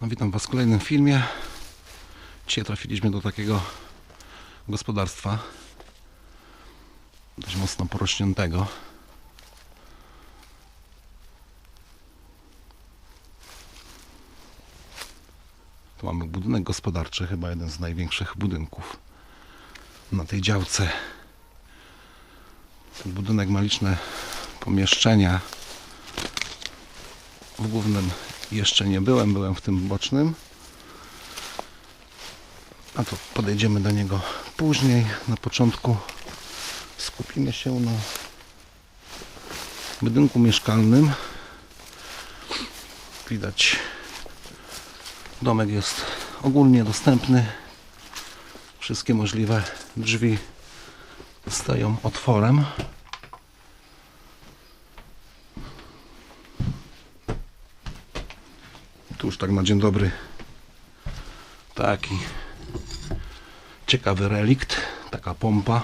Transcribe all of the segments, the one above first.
No, witam Was w kolejnym filmie. Dzisiaj trafiliśmy do takiego gospodarstwa dość mocno porośniętego. Tu mamy budynek gospodarczy, chyba jeden z największych budynków na tej działce. Ten budynek ma liczne pomieszczenia. W głównym jeszcze nie byłem, byłem w tym bocznym. A to podejdziemy do niego później. Na początku skupimy się na budynku mieszkalnym. Widać, domek jest ogólnie dostępny. Wszystkie możliwe drzwi stają otworem. Już tak na dzień dobry taki ciekawy relikt, taka pompa.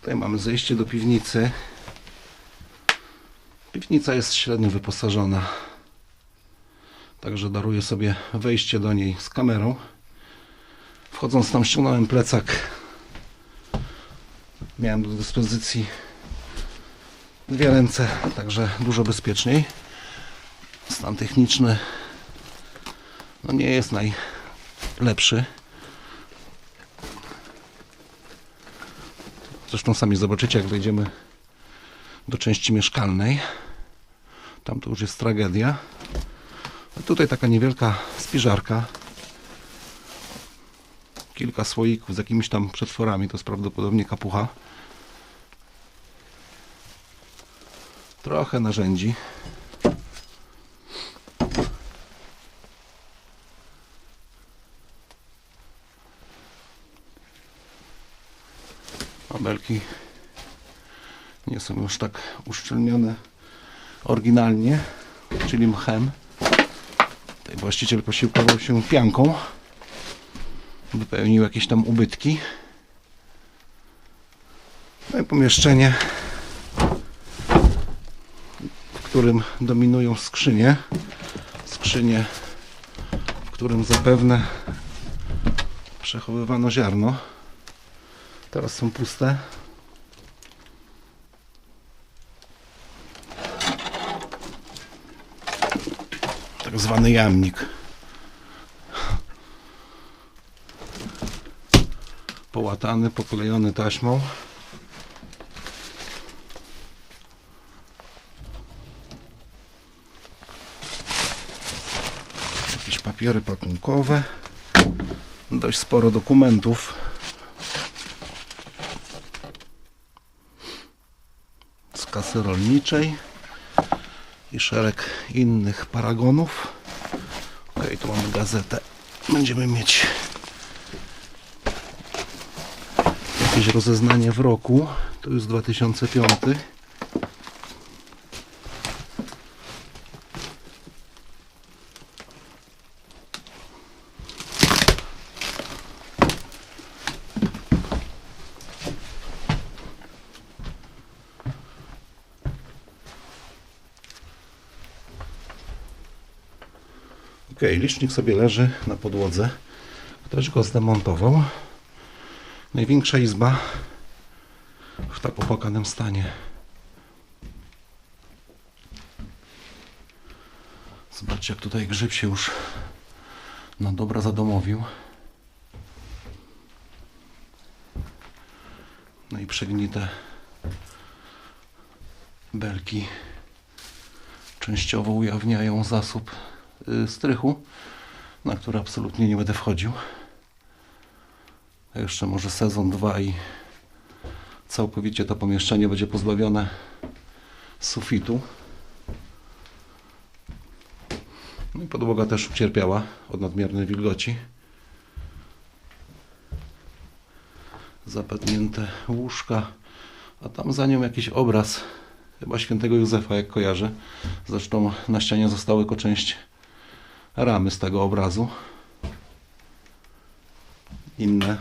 Tutaj mamy zejście do piwnicy. Piwnica jest średnio wyposażona. Także daruję sobie wejście do niej z kamerą. Wchodząc tam ściągnąłem plecak. Miałem do dyspozycji dwie ręce, także dużo bezpieczniej. Stan techniczny no nie jest najlepszy. Zresztą sami zobaczycie, jak wejdziemy do części mieszkalnej. Tam to już jest tragedia. A tutaj taka niewielka spiżarka. Kilka słoików z jakimiś tam przetworami. To jest prawdopodobnie kapucha. Trochę narzędzi. Mabelki nie są już tak uszczelnione oryginalnie, czyli mchem. Tutaj właściciel posiłkował się pianką. Wypełnił jakieś tam ubytki. No i pomieszczenie, którym dominują skrzynie. Skrzynie, w którym zapewne przechowywano ziarno. Teraz są puste. Tak zwany jamnik. Połatany, poklejony taśmą. Jakieś papiery pakunkowe. Dość sporo dokumentów. z kasy rolniczej i szereg innych paragonów. Ok, tu mamy gazetę. Będziemy mieć jakieś rozeznanie w roku. To jest 2005. Ok, licznik sobie leży na podłodze. Ktoś go zdemontował. Największa izba w tak opłakanym stanie. Zobaczcie, jak tutaj grzyb się już na dobra zadomowił. No i przegnite belki częściowo ujawniają zasób strychu, na który absolutnie nie będę wchodził. Jeszcze może sezon 2 i całkowicie to pomieszczenie będzie pozbawione sufitu. No i podłoga też ucierpiała od nadmiernej wilgoci. Zapadnięte łóżka, a tam za nią jakiś obraz chyba świętego Józefa, jak kojarzę. Zresztą na ścianie została tylko część ramy z tego obrazu. Inne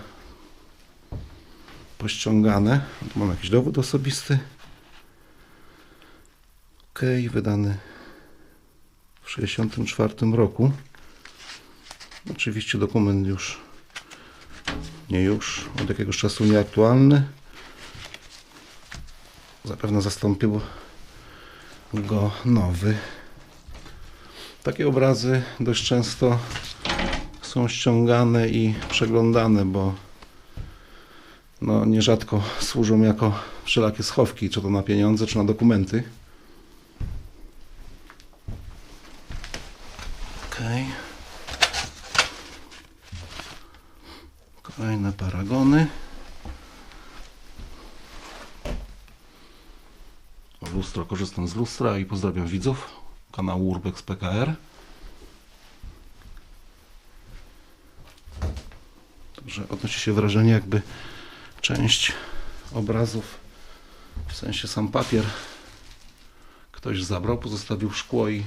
pościągane. Mam jakiś dowód osobisty. Ok. Wydany w 1964 roku. Oczywiście dokument już nie już, od jakiegoś czasu nieaktualny. Zapewne zastąpił go nowy. Takie obrazy dość często są ściągane i przeglądane, bo no, nierzadko służą jako wszelakie schowki, czy to na pieniądze, czy na dokumenty. Okej. Kolejne paragony. Lustro, korzystam z lustra i pozdrawiam widzów kanału Urbex PKR. Także odnosi się wrażenie, jakby część obrazów, w sensie sam papier, ktoś zabrał, pozostawił szkło i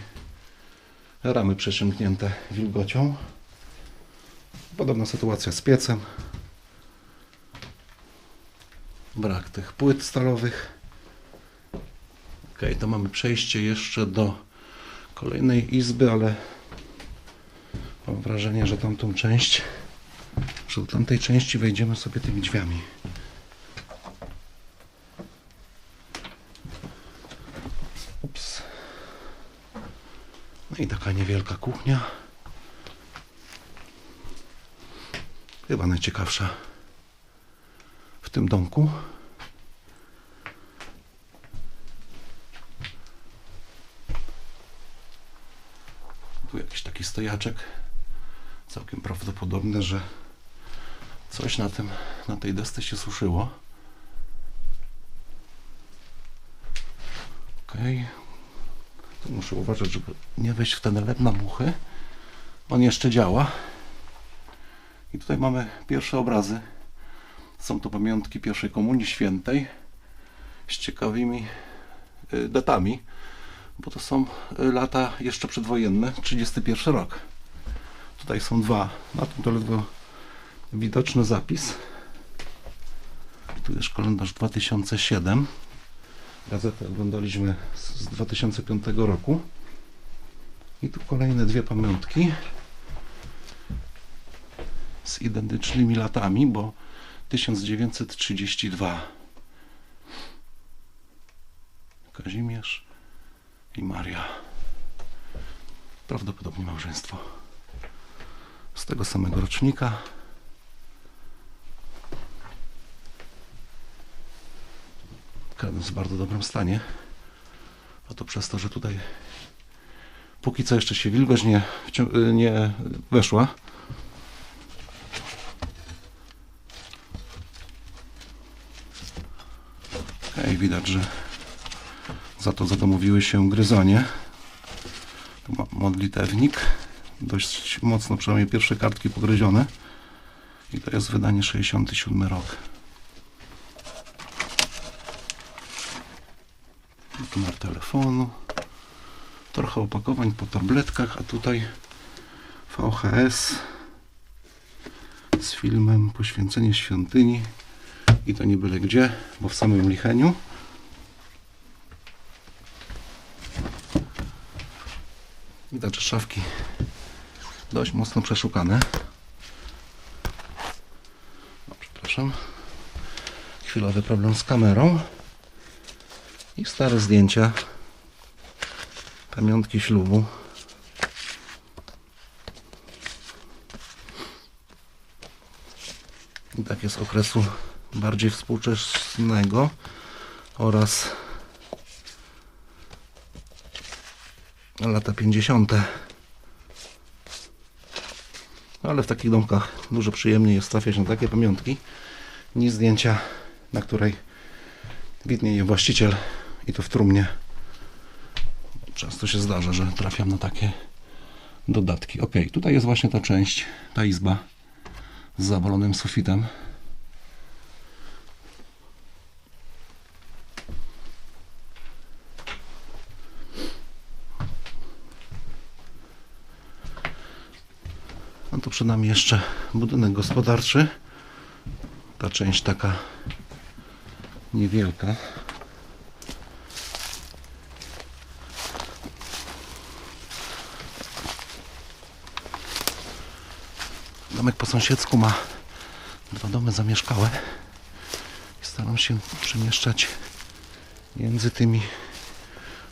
ramy przesiąknięte wilgocią. Podobna sytuacja z piecem. Brak tych płyt stalowych. Ok, to mamy przejście jeszcze do kolejnej izby, ale mam wrażenie, że tamtą część, że do tamtej części wejdziemy sobie tymi drzwiami. Ups. No i taka niewielka kuchnia. Chyba najciekawsza w tym domku. Tu jakiś taki stojaczek. Całkiem prawdopodobne, że coś na tym, na tej desce się suszyło. Tu muszę uważać, żeby nie wejść w ten lep na muchy. On jeszcze działa. I tutaj mamy pierwsze obrazy. Są to pamiątki pierwszej komunii świętej z ciekawymi y, datami, bo to są y, lata jeszcze przedwojenne, 31 rok. Tutaj są dwa, na tym to ledwo widoczny zapis. Tu jest kalendarz 2007. Gazetę oglądaliśmy z z 2005 roku. I tu kolejne dwie pamiątki z identycznymi latami, bo 1932 Kazimierz i Maria. Prawdopodobnie małżeństwo. Z tego samego rocznika. Jest w bardzo dobrym stanie. A to przez to, że tutaj póki co jeszcze się wilgoć nie, nie weszła. Okej, widać, że za to zadomowiły się gryzonie. Tu ma modlitewnik. Dość mocno, przynajmniej pierwsze kartki pogryzione. I to jest wydanie 67 rok. Numer telefonu. Trochę opakowań po tabletkach, a tutaj VHS z filmem Poświęcenie świątyni i to nie byle gdzie, bo w samym Licheniu. Widać, że szafki dość mocno przeszukane. O, przepraszam. Chwilowy problem z kamerą. I stare zdjęcia. Pamiątki ślubu. I tak jest okresu bardziej współczesnego oraz lata 50. Ale w takich domkach dużo przyjemniej jest trafiać na takie pamiątki niż zdjęcia, na której widnieje właściciel i to w trumnie. Często się zdarza, że trafiam na takie dodatki. Ok, tutaj jest właśnie ta część, ta izba z zawalonym sufitem. przed nami jeszcze budynek gospodarczy. Ta część taka niewielka. Domek po sąsiedzku ma dwa domy zamieszkałe. Staram się przemieszczać między tymi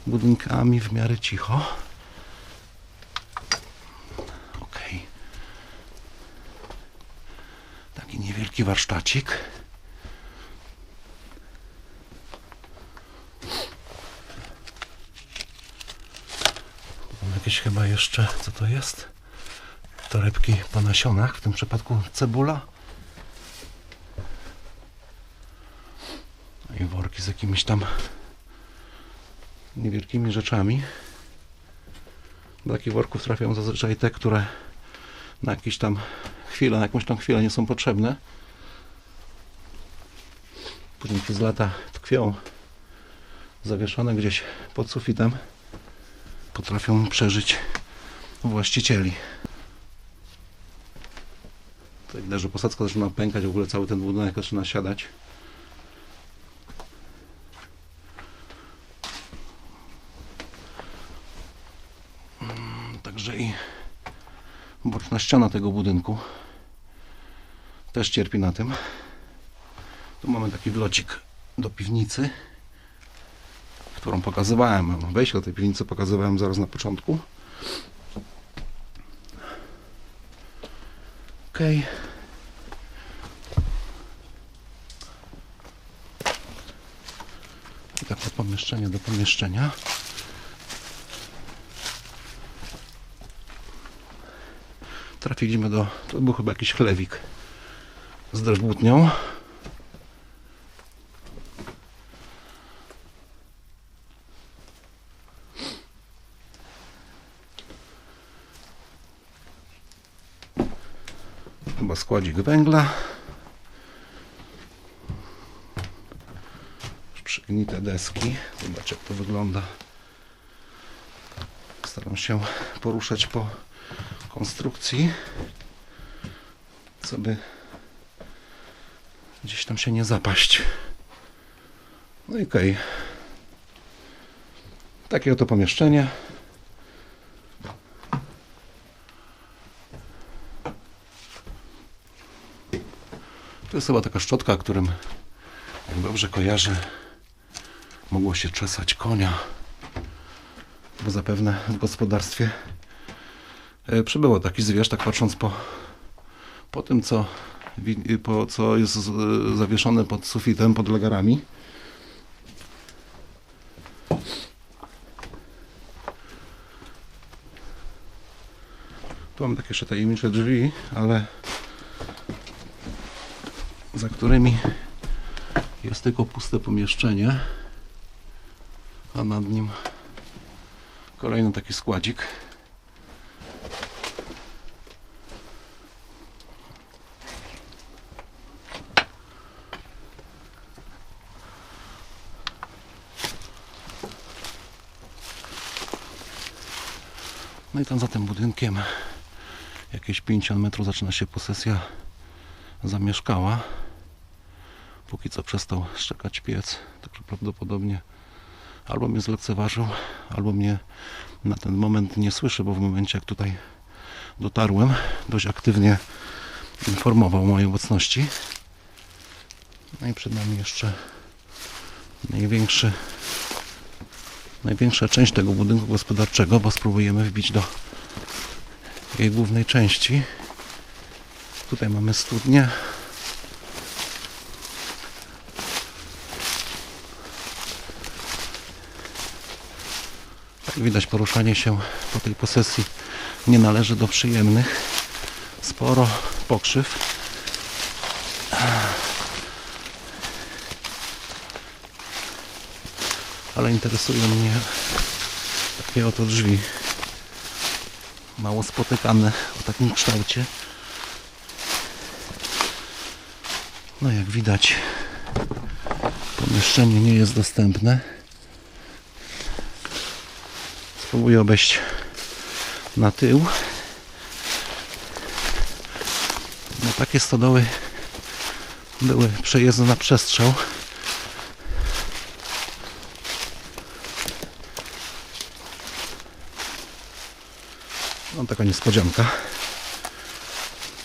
budynkami w miarę cicho. Niewielki warsztacik. Jakieś chyba jeszcze, co to jest? Torebki po nasionach, w tym przypadku cebula. I worki z jakimiś tam niewielkimi rzeczami. Do takich worków trafiają zazwyczaj te, które na jakieś tam chwilę, na jakąś tam chwilę nie są potrzebne. Później przez lata tkwią zawieszone gdzieś pod sufitem. Potrafią przeżyć właścicieli. Tutaj widać, że posadzka zaczyna pękać, w ogóle cały ten budynek zaczyna siadać. Mm, Także i boczna ściana tego budynku też cierpi na tym. Tu mamy taki wlocik do piwnicy, którą pokazywałem. Wejście do tej piwnicy pokazywałem zaraz na początku. Okej. I tak od pomieszczenia do pomieszczenia. Trafiliśmy do. To był chyba jakiś chlewik z drewutnią. Chyba składzik węgla. Przygnite deski. Zobacz jak to wygląda. Staram się poruszać po konstrukcji, co by gdzieś tam się nie zapaść. No i okej. Takie oto pomieszczenie. To jest chyba taka szczotka, którym, jak dobrze kojarzę, mogło się czesać konia. Bo zapewne w gospodarstwie e, przybyło taki zwierz, tak patrząc po, po tym, co, po, co jest z- zawieszone pod sufitem, pod legarami. Tu mamy takie jeszcze tajemnicze drzwi, ale za którymi jest tylko puste pomieszczenie, a nad nim kolejny taki składzik. No i tam za tym budynkiem jakieś 50 metrów zaczyna się posesja zamieszkała. Póki co przestał szczekać piec, także prawdopodobnie albo mnie zlekceważył, albo mnie na ten moment nie słyszy, bo w momencie jak tutaj dotarłem, dość aktywnie informował o mojej obecności. No i przed nami jeszcze największy, największa część tego budynku gospodarczego, bo spróbujemy wbić do jej głównej części. Tutaj mamy studnię. Widać poruszanie się po tej posesji nie należy do przyjemnych. Sporo pokrzyw. Ale interesują mnie takie oto drzwi. Mało spotykane o takim kształcie. No jak widać pomieszczenie nie jest dostępne. Spróbuję obejść na tył. No takie stodoły były przejezdne na przestrzał. No taka niespodzianka.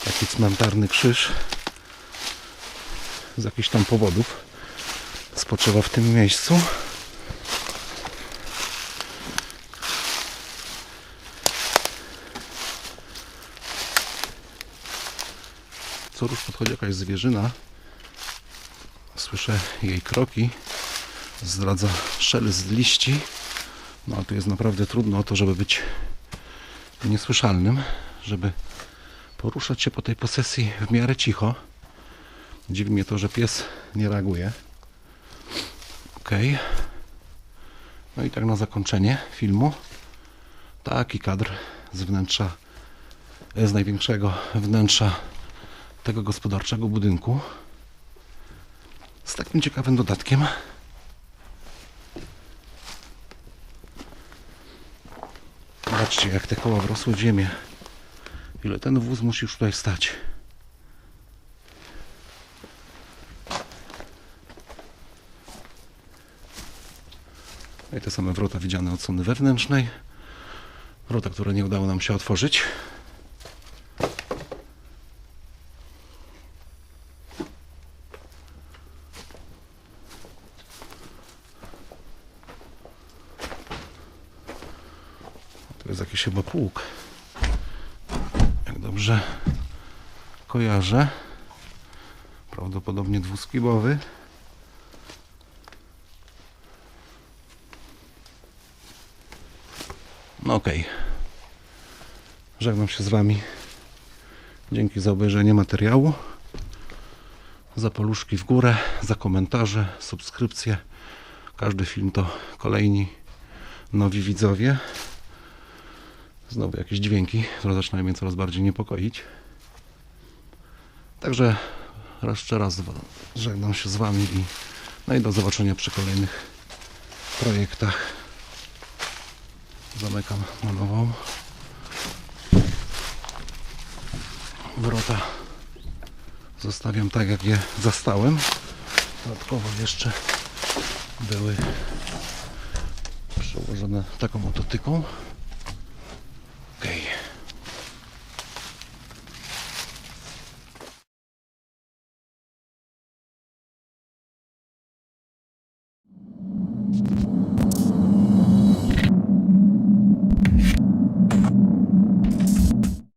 Tak taki cmentarny krzyż z jakichś tam powodów spoczywa w tym miejscu. Co rusz podchodzi jakaś zwierzyna. Słyszę jej kroki. Zdradza szelest liści. No a tu jest naprawdę trudno o to, żeby być niesłyszalnym, żeby poruszać się po tej posesji w miarę cicho. Dziwi mnie to, że pies nie reaguje. Ok. No i tak na zakończenie filmu. Taki kadr z wnętrza, z największego wnętrza tego gospodarczego budynku. Z takim ciekawym dodatkiem. Zobaczcie, jak te koła wrosły w ziemię. Ile ten wóz musi już tutaj stać. No I te same wrota widziane od strony wewnętrznej. Wrota, które nie udało nam się otworzyć. To jest jakiś chyba pług. Jak dobrze kojarzę. Prawdopodobnie dwuskibowy. No okej. Żegnam się z Wami. Dzięki za obejrzenie materiału. Za poluszki w górę, za komentarze, subskrypcje. Każdy film to kolejni nowi widzowie. Znowu jakieś dźwięki, które zaczynają mnie coraz bardziej niepokoić. Także jeszcze raz żegnam się z Wami i, no i do zobaczenia przy kolejnych projektach. Zamykam na nową. Wrota zostawiam tak, jak je zastałem. Dodatkowo jeszcze były przełożone taką oto